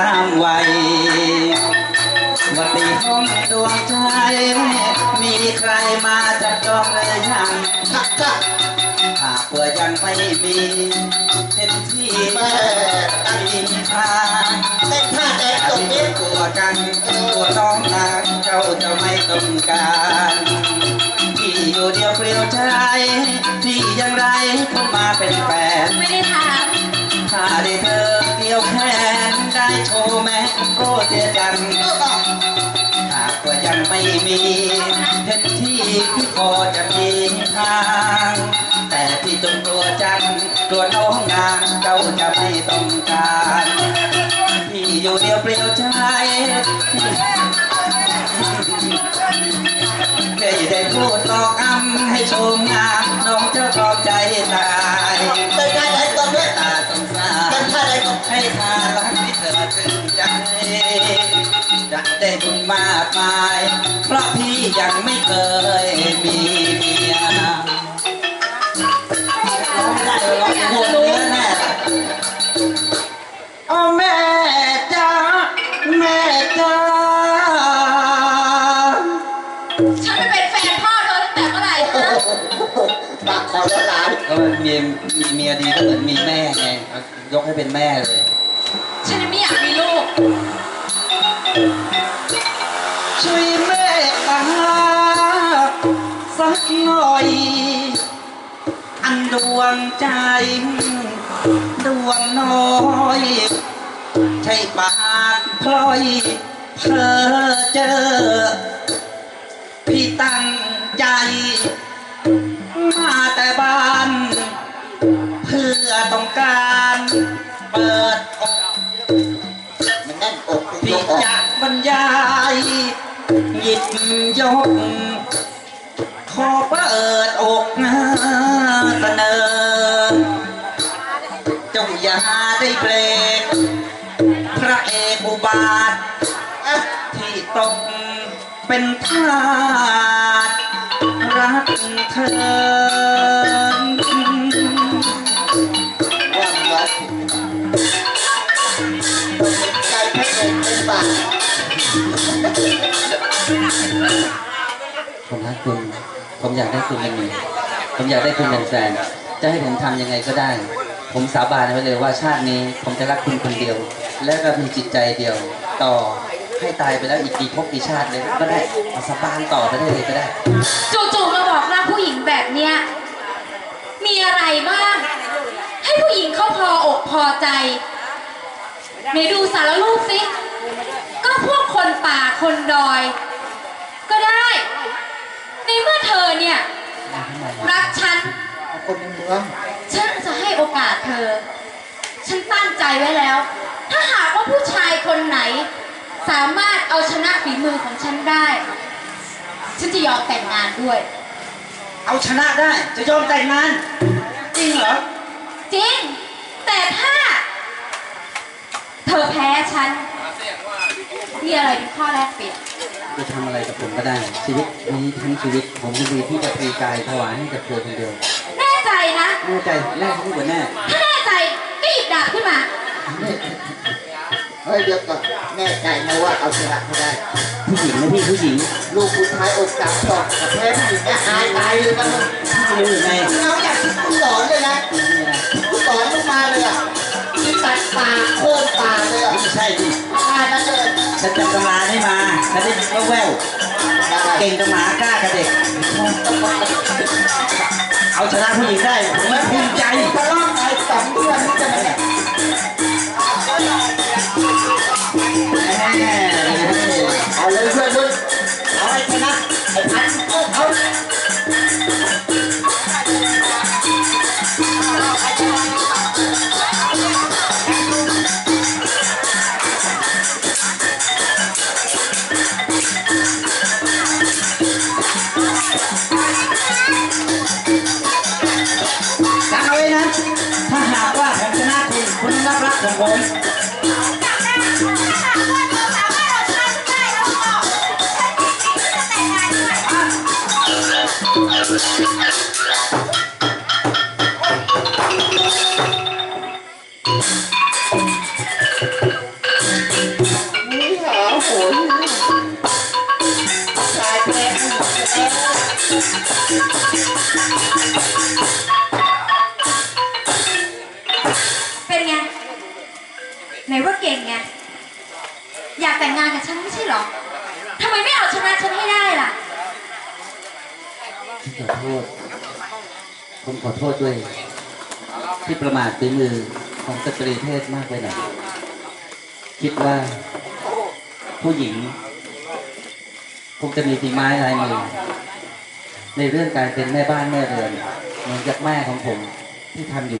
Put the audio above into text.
ามวัยวันตีห้องดวงใจ มีใครมาจับจองเลยยังค่ะค่ะหากว่ายังไม่มีเต็มที่แม่ไม่มีทางเต้นท่าแดงถ้าตรงมีนี้ตัวกันตัวน้องนางเจ้าจะไม่ต้องการ ไม่มีเห็นที่ที่พอจะมีทาง แต่ที่จงตัวจังตัวน้องนางเจ้าจะไม่ต้องการที่อยู่เดียวเปลี่ยวใจได้ได้พูดหลอกอำให้ชมงามน้องเจ้าชอบใจตายเต้นท่าแดงตรงนี้ตาสงสาเต้นรท่าแดงตรงให้ทารักที่เธอถึงใจจะได้บุญมากมาย ปากคอแล้วหลานก็มีมีเมียดีก็เหมือนมีแม่ไงยกให้เป็นแม่เลย ฉันยังไม่อยากมีลูก ช่วยแม่ตาสักหน่อย อันดวงใจ ดวงน้อย ใช่ปากพลอยเพอเจอ พี่ตั้งใจ ยกขอเปิดอกเสนอจงอย่าได้เบรกพระเอกอุบาท ที่ตกเป็นทาสรักเธอว่ามันร้องผิดใจแพ็คเองเป็นปาก ผมรักคุณ ผมอยากได้คุณเป็นเมียผมอยากได้คุณเป็นแฟน จะให้ผมทำยังไงก็ได้ ผมสาบานไว้เลยว่าชาตินี้ผมจะรักคุณคนเดียว และก็มีจิตใจเดียว ต่อให้ตายไปแล้วอีกกี่ภพกี่ชาติเลยก็ได้เอาสาบานต่อไปได้เลยก็ได้ จู่ๆมาบอกรักผู้หญิงแบบเนี้ยมีอะไรบ้าง ให้ผู้หญิงเขาพออกพอใจไหนดูสารรูปสิ ก็พวกคนป่าคนดอย ก็ได้ ในเมื่อ เธอเนี่ย รักฉัน คนในเมืองฉันจะให้โอกาสเธอ ฉันตั้งใจไว้แล้ว ถ้าหากว่าผู้ชายคนไหน สามารถเอาชนะฝีมือของฉันได้ ฉันจะยอมแต่งงานด้วย เอาชนะได้ จะยอมแต่งงาน จริงเหรอ จริง แต่ถ้า เธอแพ้ฉันมีอะไรเป็นข้อแรกเปลี่ยน จะทำอะไรกับผมก็ได้ ชีวิตนี้ทั้งชีวิต ผมยินดีที่จะปรีกายถวายให้กับเธอคนเดียวแน่ใจนะแน่ใจแน่ที่กว่าแน่ถ้าแน่ใจก็หยิบดาบขึ้นมาเฮ้ยเดี๋ยวก่อนแน่ใจนะว่าเอาชนะเขาได้ ผู้หญิงนะพี่ผู้หญิง ลูกผู้ชายอกจับสอบกับแพ้ผู้หญิงเนี่ยหายตายเลยนะมึงพี่รู้หรือไงเอาอยากที่กูสอ ได้มาฉันได้ยินแว่วๆเก่งกับหมากล้ากับเด็ก เอาชนะผู้หญิงได้ผมไม่ภูมิใจตลอดไปสองเดือนนี่จะมาเนี่ยแน่เอาเลยเพื่อนมึงเอาให้ชนะไอ้พันธุ์เขา เก่งไง อยากแต่งงานกับฉันไม่ใช่หรอทำไมไม่เอาชนะฉันให้ได้ล่ะ ขอโทษ ผมขอโทษด้วย ที่ประมาทฝีมือของสตรีเพศมากไปหน่อยคิดว่า ผู้หญิงคงจะมีฝีไม้ลายมือในเรื่องการเป็นแม่บ้านแม่เรือนเหมือนกับแม่ของผมที่ทำอยู่